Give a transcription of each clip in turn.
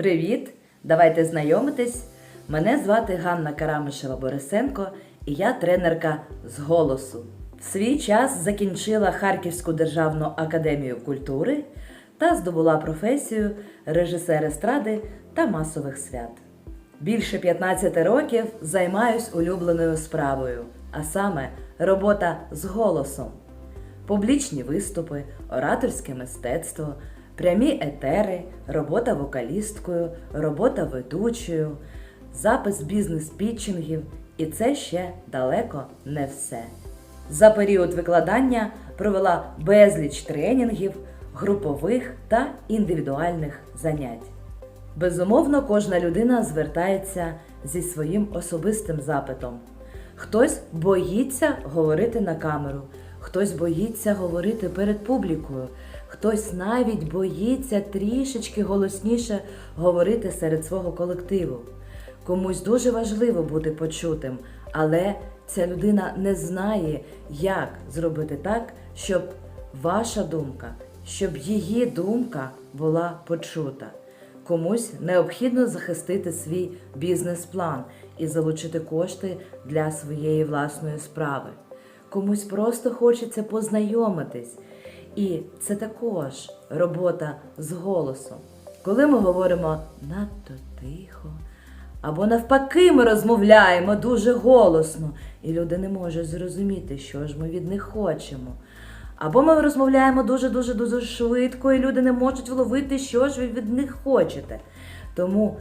Привіт! Давайте знайомитись. Мене звати Ганна Карамишева Борисенко і я тренерка з голосу. В свій час закінчила Харківську державну академію культури та здобула професію режисер естради та масових свят. Більше 15 років займаюсь улюбленою справою, а саме робота з голосом. Публічні виступи, ораторське мистецтво, прямі етери, робота вокалісткою, робота ведучою, запис бізнес-пітчингів, і це ще далеко не все. За період викладання провела безліч тренінгів, групових та індивідуальних занять. Безумовно, кожна людина звертається зі своїм особистим запитом. Хтось боїться говорити на камеру, хтось боїться говорити перед публікою, хтось навіть боїться трішечки голосніше говорити серед свого колективу. Комусь дуже важливо бути почутим, але ця людина не знає, як зробити так, щоб ваша думка, щоб її думка була почута. Комусь необхідно захистити свій бізнес-план і залучити кошти для своєї власної справи. Комусь просто хочеться познайомитись. І це також робота з голосом. Коли ми говоримо надто тихо, або навпаки, ми розмовляємо дуже голосно, і люди не можуть зрозуміти, що ж ми від них хочемо. Або ми розмовляємо дуже-дуже дуже швидко, і люди не можуть вловити, що ж ви від них хочете. Тому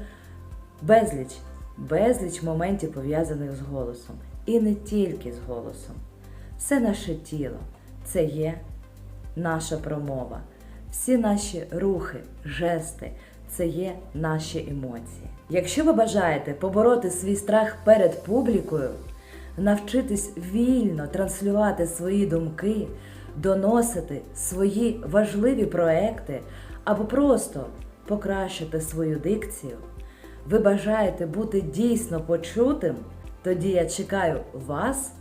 безліч, безліч моментів пов'язаних з голосом. І не тільки з голосом. Все наше тіло це є наша промова. Всі наші рухи, жести це є наші емоції. Якщо ви бажаєте побороти свій страх перед публікою, навчитись вільно транслювати свої думки, доносити свої важливі проекти або просто покращити свою дикцію, ви бажаєте бути дійсно почутим, тоді я чекаю вас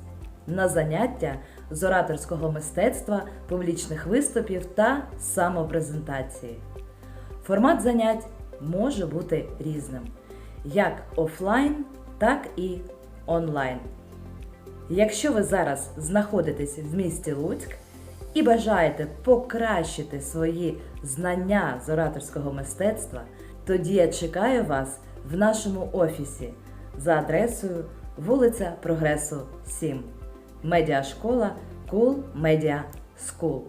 на заняття з ораторського мистецтва, публічних виступів та самопрезентації. Формат занять може бути різним, як офлайн, так і онлайн. Якщо ви зараз знаходитесь в місті Луцьк і бажаєте покращити свої знання з ораторського мистецтва, тоді я чекаю вас в нашому офісі за адресою вулиця Прогресу 7, медіашкола Cool Media School.